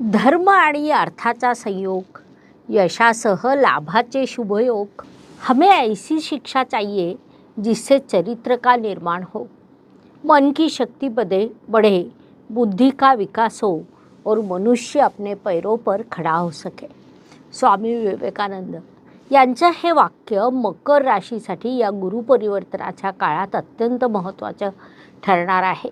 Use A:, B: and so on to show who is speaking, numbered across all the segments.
A: धर्म आणि अर्थाचा संयोग यशासह लाभाचे शुभयोग हमें ऐसी शिक्षा चाहिए जिससे चरित्र का निर्माण हो. मन की शक्ति बदे बढ़े बुद्धि का विकास हो और मनुष्य अपने पैरों पर खड़ा हो सके. स्वामी विवेकानंद यांचं हे वाक्य मकर राशीसाठी या गुरुपरिवर्तनाच्या काळात अत्यंत महत्त्वाचं ठरणार आहे.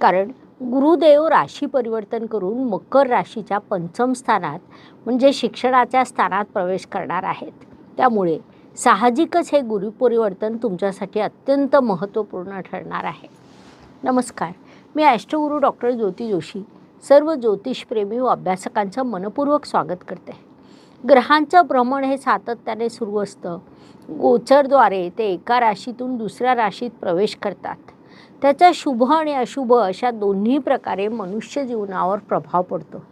A: कारण गुरुदेव राशी परिवर्तन करून मकर राशीच्या पंचम स्थानात म्हणजे शिक्षणाच्या स्थानात प्रवेश करणार आहेत. त्यामुळे साहजिकच हे गुरुपरिवर्तन तुमच्यासाठी अत्यंत महत्त्वपूर्ण ठरणार आहे. नमस्कार. मी ॲस्ट्रोगुरू डॉक्टर ज्योती जोशी सर्व ज्योतिषप्रेमी व अभ्यासकांचं मनपूर्वक स्वागत करते. ग्रहांचं भ्रमण हे सातत्याने सुरू असतं. गोचरद्वारे ते एका राशीतून दुसऱ्या राशीत प्रवेश करतात. त्याचा शुभ आणि अशुभ अशा दोन्ही प्रकारे मनुष्य जीवनावर प्रभाव पडतो.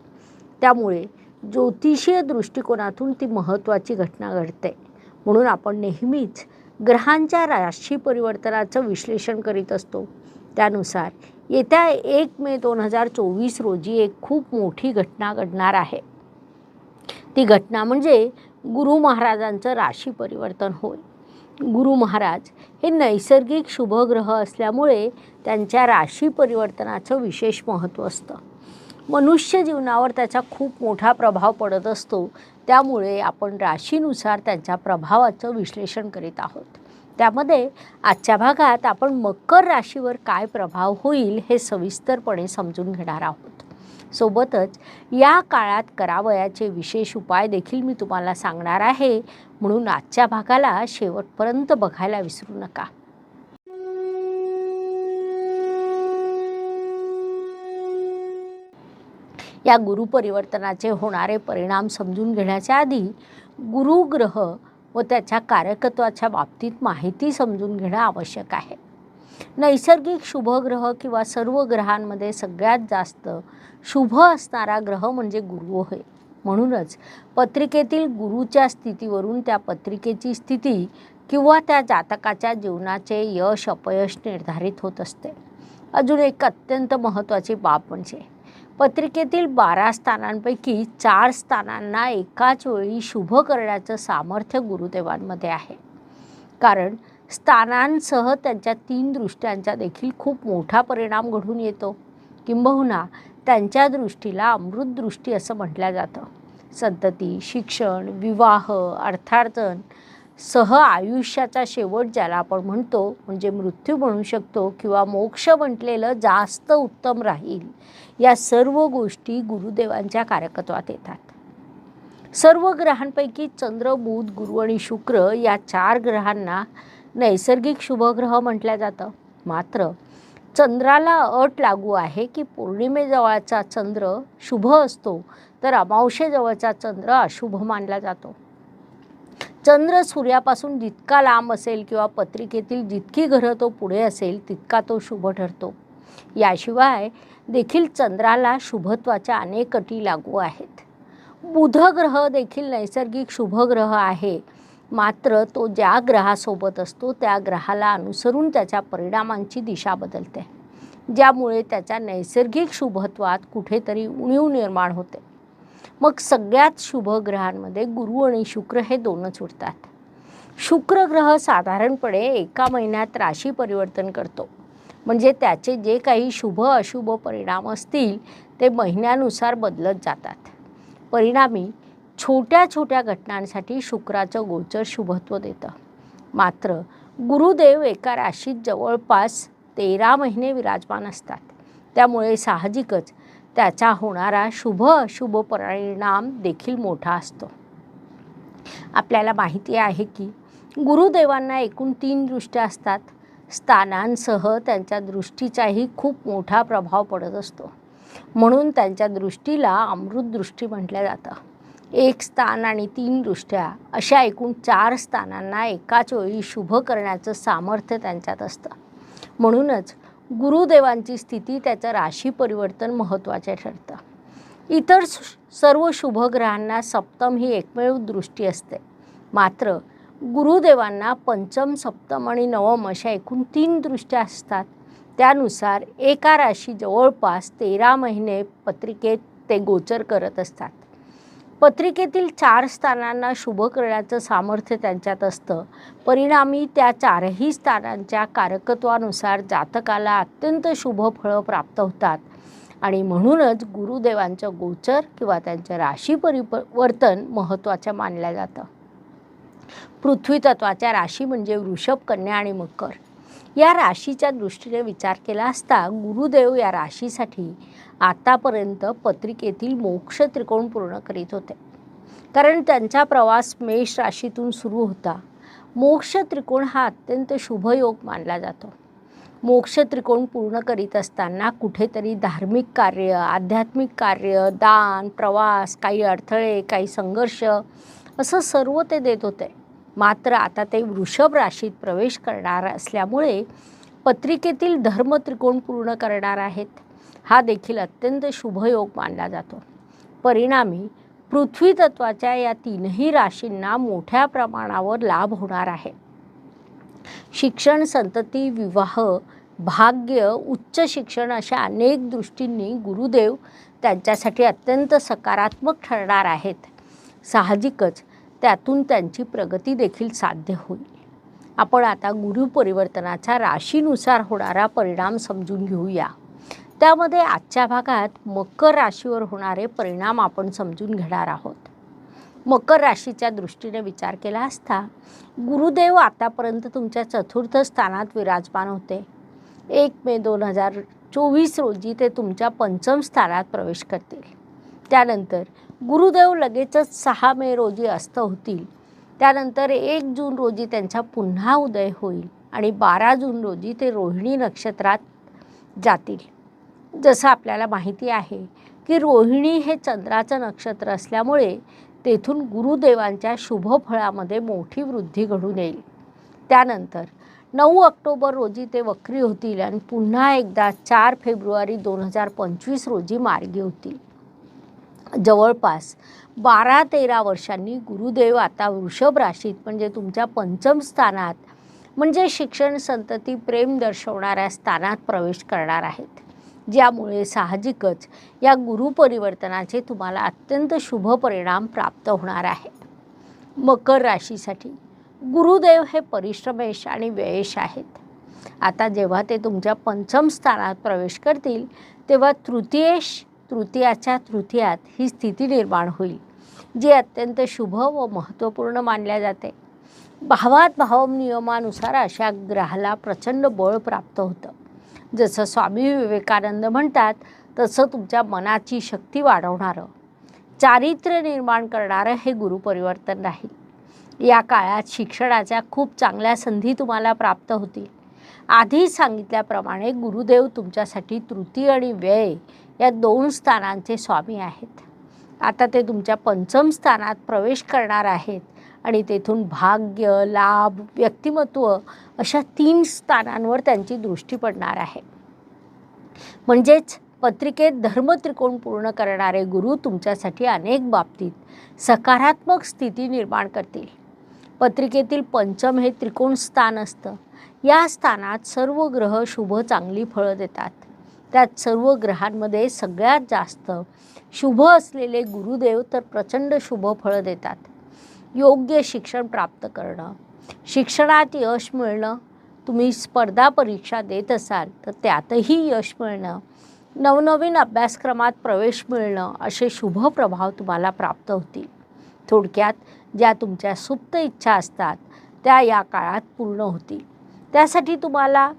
A: त्यामुळे ज्योतिषीय दृष्टिकोनातून ती महत्त्वाची घटना घडते. म्हणून आपण नेहमीच ग्रहांच्या राशी परिवर्तनाचं विश्लेषण करीत असतो. त्यानुसार येत्या एक मे दोन हजार चोवीस रोजी एक खूप मोठी घटना घडणार आहे. ती घटना म्हणजे गुरु महाराजांचं राशी परिवर्तन होय. गुरु महाराज हे नैसर्गिक शुभग्रह असल्यामुळे त्यांच्या राशी परिवर्तनाचं विशेष महत्त्व असतं. मनुष्य जीवनावर त्याचा खूप मोठा प्रभाव पडत असतो. त्यामुळे आपण राशीनुसार त्यांच्या प्रभावाचं विश्लेषण करीत आहोत. त्यामध्ये आजच्या भागात आपण मकर राशीवर काय प्रभाव होईल हे सविस्तरपणे समजून घेणार आहोत. सोबतच या काळात करावयाचे विशेष उपाय देखील मी तुम्हाला सांगणार आहे. म्हणून आजच्या भागाला शेवटपर्यंत बघायला विसरू नका. या गुरुपरिवर्तनाचे होणारे परिणाम समजून घेण्याच्या आधी गुरुग्रह व त्याच्या कारकत्वाच्या बाबतीत माहिती समजून घेणं आवश्यक आहे. नैसर्गिक शुभग्रह किंवा सर्व ग्रहांमध्ये सगळ्यात जास्त शुभ असणारा ग्रह म्हणजे गुरु होय. म्हणूनच पत्रिकेतील गुरुच्या स्थितीवरून त्या पत्रिकेची स्थिती किंवा त्या जातकाच्या जीवनाचे यश अपयश निर्धारित होत असते. अजून एक अत्यंत महत्त्वाची बाब म्हणजे पत्रिकेतील बारा स्थानांपैकी चार स्थानांना एकाच वेळी शुभ करण्याचं सामर्थ्य गुरुदेवांमध्ये आहे. कारण स्थानांसह त्यांच्या तीन दृष्ट्यांचा देखील खूप मोठा परिणाम घडून येतो. किंबहुना त्यांच्या दृष्टीला अमृत दृष्टी असं म्हटलं जातं. संतती शिक्षण विवाह अर्थार्जन सह आयुष्याचा शेवट ज्याला आपण म्हणतो म्हणजे मृत्यू म्हणू शकतो किंवा मोक्ष म्हटलेलं जास्त उत्तम राहील या सर्व गोष्टी गुरुदेवांच्या कार्यकत्वात येतात. सर्व ग्रहांपैकी चंद्र बुध गुरु आणि शुक्र या चार ग्रहांना नैसर्गिक शुभग्रह म्हटलं जातं. मात्र चंद्राला अट लागू आहे की पौर्णिमेजवळचा चंद्र शुभ असतो तर अमावशेजवळचा चंद्र अशुभ मानला जातो. चंद्र सूर्यापासून जितका लांब असेल किंवा पत्रिकेतील जितकी घरं तो पुढे असेल तितका तो शुभ ठरतो. याशिवाय देखील चंद्राला शुभत्वाच्या अनेक अटी लागू आहेत. बुध ग्रह देखील नैसर्गिक शुभग्रह आहे. मात्र तो ज्या ग्रहासोबत असतो त्या ग्रहाला अनुसरून त्याच्या परिणामांची दिशा बदलते. ज्यामुळे त्याच्या नैसर्गिक शुभत्वात कुठेतरी उणीव निर्माण होते. मग सगळ्यात शुभ ग्रहांमध्ये गुरु आणि शुक्र हे दोनच उठतात शुक्र ग्रह साधारणपणे एका महिन्यात राशी परिवर्तन करतो. म्हणजे त्याचे जे काही शुभ अशुभ परिणाम असतील ते महिन्यानुसार बदलत जातात. परिणामी छोट्या छोट्या घटनांसाठी शुक्राचं गोचर शुभत्व देतं. मात्र गुरुदेव एका राशीत जवळपास तेरा महिने विराजमान असतात. त्यामुळे साहजिकच त्याचा होणारा शुभ अशुभ परिणाम देखील मोठा असतो. आपल्याला माहिती आहे की गुरुदेवांना एकूण तीन दृष्ट्या असतात. स्थानांसह त्यांच्या दृष्टीचाही खूप मोठा प्रभाव पडत असतो. म्हणून त्यांच्या दृष्टीला अमृत दृष्टी म्हटलं जातं. एक स्थान आणि तीन दृष्ट्या अशा एकूण चार स्थानांना एकाच वेळी शुभ करण्याचं सामर्थ्य त्यांच्यात असतं. म्हणूनच गुरुदेवांची स्थिती त्याचं राशी परिवर्तन महत्त्वाचे ठरतं. इतर सर्व शुभग्रहांना सप्तम ही एकमेव दृष्टी असते. मात्र गुरुदेवांना पंचम सप्तम आणि नवम अशा एकूण तीन दृष्ट्या असतात. त्यानुसार एका राशी जवळपास तेरा महिने पत्रिकेत ते गोचर करत असतात. पत्रिकेतील चार स्थानांना शुभ करण्याचं सामर्थ्य त्यांच्यात असतं. परिणामी त्या चारही स्थानांच्या कारकत्वानुसार जातकाला अत्यंत शुभ फळं प्राप्त होतात. आणि म्हणूनच गुरुदेवांचं गोचर किंवा त्यांचं राशी परिवर्तन महत्त्वाचं मानलं जातं. पृथ्वी तत्वाच्या राशी म्हणजे वृषभ कन्या आणि मकर. या राशीच्या दृष्टीने विचार केला असता गुरुदेव या राशीसाठी आतापर्यंत पत्रिकेतील मोक्ष त्रिकोण पूर्ण करीत होते. कारण त्यांचा प्रवास मेष राशीतून सुरू होता. मोक्ष त्रिकोण हा अत्यंत शुभयोग मानला जातो. मोक्ष त्रिकोण पूर्ण करीत असताना कुठेतरी धार्मिक कार्य आध्यात्मिक कार्य दान प्रवास काही अडथळे काही संघर्ष असं सर्व ते देत होते. मात्र आता ते वृषभ राशीत प्रवेश करणार असल्यामुळे पत्रिकेतील धर्म त्रिकोण पूर्ण करणार आहेत. हा देखील अत्यंत शुभयोग मानला जातो. परिणामी पृथ्वी तत्वाच्या या तीनही राशींना मोठ्या प्रमाणावर लाभ होणार आहे. शिक्षण संतती विवाह भाग्य उच्च शिक्षण अशा अनेक दृष्टींनी गुरुदेव त्यांच्यासाठी अत्यंत सकारात्मक ठरणार आहेत. साहजिकच त्यातून त्यांची प्रगती देखील साध्य होईल. आपण आता गुरुपरिवर्तनाचा राशीनुसार होणारा परिणाम समजून घेऊया. त्यामध्ये आजच्या भागात मकर राशीवर होणारे परिणाम आपण समजून घेणार आहोत. मकर राशीच्या दृष्टीने विचार केला असता गुरुदेव आतापर्यंत तुमच्या चतुर्थ स्थानात विराजमान होते. एक मे दोन हजार चोवीस रोजी ते तुमच्या पंचम स्थानात प्रवेश करतील. त्यानंतर गुरुदेव लगेचच सहा मे रोजी अस्त होतील. त्यानंतर एक जून रोजी त्यांचा पुन्हा उदय होईल आणि बारा जून रोजी ते रोहिणी नक्षत्रात जातील. जसं आपल्याला माहिती आहे की रोहिणी हे चंद्राचं नक्षत्र असल्यामुळे तेथून गुरुदेवांच्या शुभफळामध्ये मोठी वृद्धी घडून येईल. त्यानंतर नऊ ऑक्टोबर रोजी ते वक्री होतील आणि पुन्हा एकदा चार फेब्रुवारी दोन हजार पंचवीस रोजी मार्गी होतील. जवळपास बारा तेरा वर्षांनी गुरुदेव आता वृषभ राशीत म्हणजे तुमच्या पंचम स्थानात म्हणजे शिक्षण संतती प्रेम दर्शवणाऱ्या स्थानात प्रवेश करणार आहेत. ज्यामुळे साहजिकच या गुरुपरिवर्तनाचे तुम्हाला अत्यंत शुभ परिणाम प्राप्त होणार आहेत. मकर राशीसाठी गुरुदेव हे परिश्रमेश आणि व्ययेश आहेत. आता जेव्हा ते तुमच्या पंचम स्थानात प्रवेश करतील तेव्हा तृतीयेश तृतीयाच्या तृतीयात ही स्थिती निर्माण होईल जी अत्यंत शुभ व महत्त्वपूर्ण मानल्या जाते. भावात भाव नियमानुसार अशा ग्रहाला प्रचंड बळ प्राप्त होतं. जसं स्वामी विवेकानंद म्हणतात तसं तुमच्या मनाची शक्ती वाढवणारं. चारित्र्य निर्माण करणारं हे गुरुपरिवर्तन राहील या काळात शिक्षणाच्या खूप चांगल्या संधी तुम्हाला प्राप्त होतील. आधी सांगितल्याप्रमाणे गुरुदेव तुमच्यासाठी तृतीय आणि व्यय या दोन स्थानांचे स्वामी आहेत. आता ते तुमच्या पंचम स्थानात प्रवेश करणार आहेत आणि तेथून भाग्य लाभ व्यक्तिमत्व अशा तीन स्थानांवर त्यांची दृष्टी पडणार आहे. म्हणजेच पत्रिकेत धर्मत्रिकोण पूर्ण करणारे गुरु तुमच्यासाठी अनेक बाबतीत सकारात्मक स्थिती निर्माण करतील. पत्रिकेतील पंचम हे त्रिकोण स्थान असतं. या स्थानात सर्व ग्रह शुभ चांगली फळं देतात. त्यात सर्व ग्रहांमध्ये सगळ्यात जास्त शुभ असलेले गुरुदेव तर प्रचंड शुभ फळं देतात. योग्य शिक्षण प्राप्त करणं शिक्षणात यश मिळणं तुम्ही स्पर्धा परीक्षा देत असाल तर त्यातही यश मिळणं नवनवीन अभ्यासक्रमात प्रवेश मिळणं असे शुभ प्रभाव तुम्हाला प्राप्त होतील. थोडक्यात ज्या तुमच्या सुप्त इच्छा असतात त्या या काळात पूर्ण होतील. त्यासाठी तुम्हाला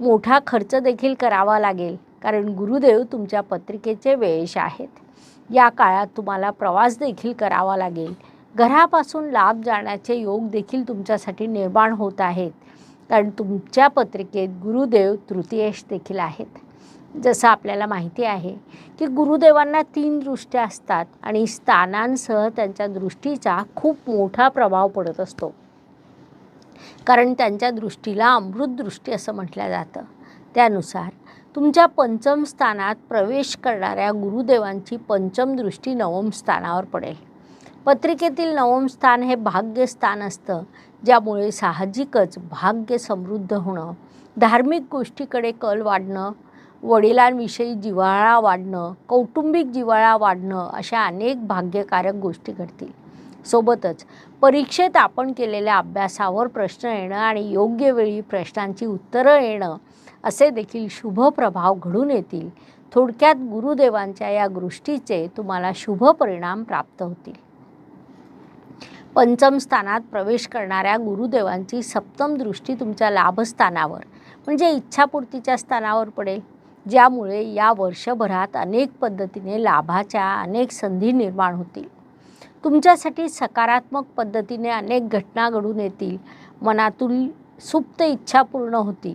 A: मोठा खर्च देखील करावा लागेल. कारण गुरुदेव तुमच्या पत्रिकेचे वेश आहेत. या काळात तुम्हाला प्रवास देखील करावा लागेल. घरापासून लाभ जाण्याचे योग देखील तुमच्यासाठी निर्माण होत आहेत. कारण तुमच्या पत्रिकेत गुरुदेव तृतीयेश देखील आहेत. जसं आपल्याला माहिती आहे की गुरुदेवांना तीन दृष्ट्या असतात आणि स्थानांसह त्यांच्या दृष्टीचा खूप मोठा प्रभाव पडत असतो. कारण त्यांच्या दृष्टीला अमृत दृष्टी असं म्हटलं जातं. त्यानुसार तुमच्या पंचम स्थानात प्रवेश करणाऱ्या गुरुदेवांची पंचम दृष्टी नवम स्थानावर पडेल. पत्रिकेतील नवम स्थान हे भाग्यस्थान असतं ज्यामुळे साहजिकच भाग्य समृद्ध होणं धार्मिक गोष्टीकडे कल वाढणं वडिलांविषयी जिव्हाळा वाढणं कौटुंबिक जिव्हाळा वाढणं अशा अनेक भाग्यकारक गोष्टी घडतील. सोबतच परीक्षेत आपण केलेल्या अभ्यासावर प्रश्न येणं आणि योग्य वेळी प्रश्नांची उत्तरं येणं असे देखील शुभ प्रभाव घडून येतील. थोडक्यात गुरुदेवांच्या या गोष्टीचे तुम्हाला शुभ परिणाम प्राप्त होतील. पंचम स्थानात प्रवेश करणाऱ्या गुरुदेवांची सप्तम दृष्टी तुमच्या लाभस्थानावर म्हणजे इच्छापूर्तीच्या स्थानावर पडेल. ज्यामुळे या वर्षभरात अनेक पद्धतीने लाभाच्या अनेक संधी निर्माण होतील. तुमच्यासाठी सकारात्मक पद्धतीने अनेक घटना घडून येतील. मनातून सुप्त इच्छा पूर्ण होतील.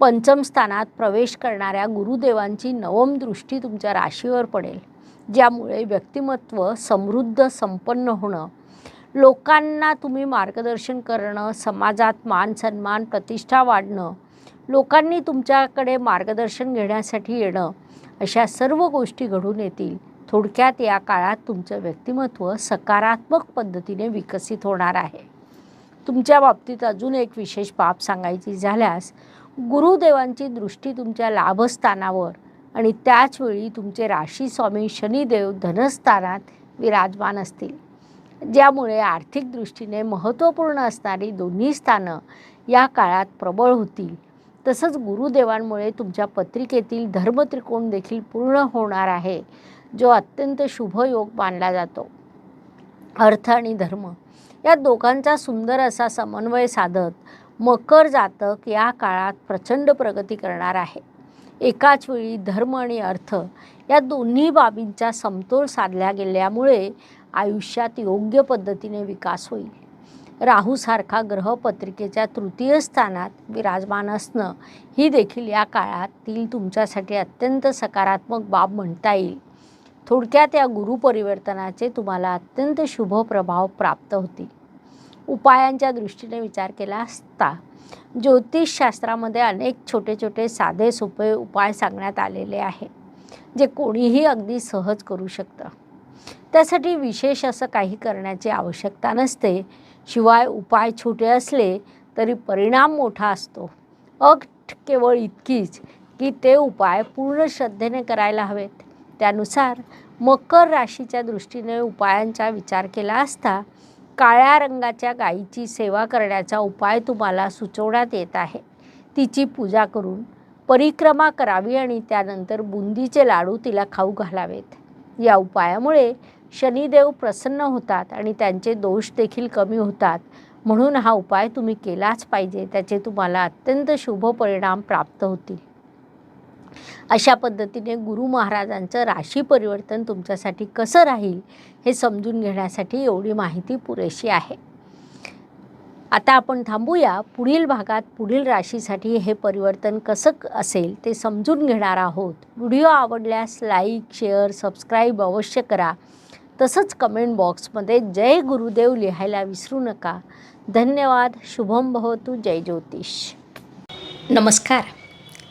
A: पंचम स्थानात प्रवेश करणाऱ्या गुरुदेवांची नवम दृष्टी तुमच्या राशीवर पडेल. ज्यामुळे व्यक्तिमत्व समृद्ध संपन्न होणं. लोकांना तुम्ही मार्गदर्शन करणं समाजात मान सन्मान प्रतिष्ठा वाढणं. लोकांनी तुमच्याकडे मार्गदर्शन घेण्यासाठी येणं. अशा सर्व गोष्टी घडून येतील. थोडक्यात या काळात तुमचं व्यक्तिमत्व सकारात्मक पद्धतीने विकसित होणार आहे. तुमच्या बाबतीत अजून एक विशेष बाब सांगायची झाल्यास गुरुदेवांची दृष्टी तुमच्या लाभस्थानावर आणि त्याचवेळी तुमचे राशी स्वामी शनिदेव धनस्थानात विराजमान असतील. ज्यामुळे आर्थिक दृष्टीने महत्त्वपूर्ण असणारी दोन्ही स्थानं या काळात प्रबळ होतील. तसंच गुरुदेवांमुळे तुमच्या पत्रिकेतील धर्मत्रिकोण देखील पूर्ण होणार आहे. जो अत्यंत शुभ योग मानला जातो. अर्थ आणि धर्म या दोघांचा सुंदर असा समन्वय साधत मकर जातक या काळात प्रचंड प्रगती करणार आहे. एकाच वेळी धर्म आणि अर्थ या दोन्ही बाबींचा समतोल साधल्या गेल्यामुळे आयुष्यात योग्य पद्धतीने विकास होईल. राहूसारखा ग्रह पत्रिकेच्या तृतीय स्थानात विराजमान असणं ही देखील या काळातील तुमच्यासाठी अत्यंत सकारात्मक बाब म्हणता येईल. थोडक्यात या गुरुपरिवर्तनाचे तुम्हाला अत्यंत शुभ प्रभाव प्राप्त होतील. उपायांच्या दृष्टीने विचार केला असता ज्योतिषशास्त्रामध्ये अनेक छोटे छोटे साधे सोपे उपाय सांगण्यात आलेले आहे जे कोणीही अगदी सहज करू शकतं. त्यासाठी विशेष असं काही करण्याची आवश्यकता नसते. शिवाय उपाय छोटे असले तरी परिणाम मोठा असतो. अट केवळ इतकीच की ते उपाय पूर्ण श्रद्धेने करायला हवेत. त्यानुसार मकर राशीच्या दृष्टीने उपायांचा विचार केला असता काळ्या रंगाच्या गायीची सेवा करण्याचा उपाय तुम्हाला सुचवण्यात येत आहे. तिची पूजा करून परिक्रमा करावी आणि त्यानंतर बुंदीचे लाडू तिला खाऊ घालावेत. या उपायामुळे शनिदेव प्रसन्न होतात आणि त्यांचे दोष देखील कमी होतात. म्हणून हा उपाय तुम्ही केलाच पाहिजे त्याचे तुम्हाला अत्यंत शुभ परिणाम प्राप्त होतील. अशा पद्धतीने गुरु महाराजांचं राशी परिवर्तन तुमच्यासाठी कसं राहील हे समजून घेण्यासाठी एवढी माहिती पुरेशी आहे. आता आपण थांबूया. पुढील भागात पुढील राशीसाठी हे परिवर्तन कसं क- असेल ते समजून घेणार आहोत. व्हिडिओ आवडल्यास लाईक शेअर सबस्क्राईब अवश्य करा. तसंच कमेंट बॉक्समध्ये जय गुरुदेव लिहायला विसरू नका. धन्यवाद. शुभम भवतू. जय ज्योतिष. नमस्कार.